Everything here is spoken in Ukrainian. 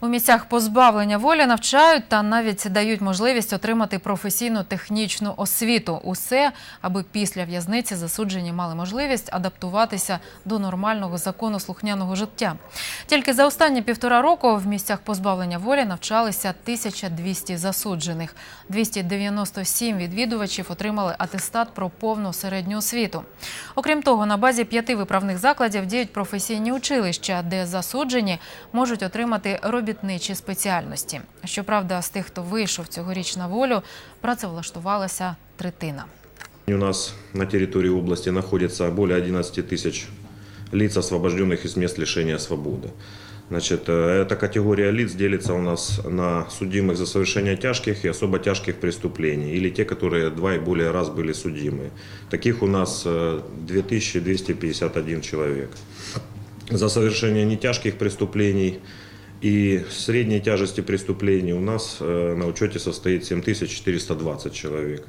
У місцях позбавлення волі навчають та навіть дають можливість отримати професійну технічну освіту. Усе, аби після в'язниці засуджені мали можливість адаптуватися до нормального законослухняного життя. Тільки за останні півтора року в місцях позбавлення волі навчалися 1200 засуджених. 297 відвідувачів отримали атестат про повну середню освіту. Окрім того, на базі п'яти виправних закладів діють професійні училища, де засуджені можуть отримати робітничі спеціальності. Щоправда, з тих, хто вийшов цьогоріч на волю, працевлаштувалася третина. У нас на территории области находится более 11 тысяч лиц, освобожденных из мест лишения свободы. Значит, э, эта категория лиц делится у нас на судимых за совершение тяжких и особо тяжких преступлений, или те, которые два и более раз были судимы. Таких у нас э, 2251 человек. За совершение нетяжких преступлений и средней тяжести преступлений у нас э, на учете состоит 7420 человек.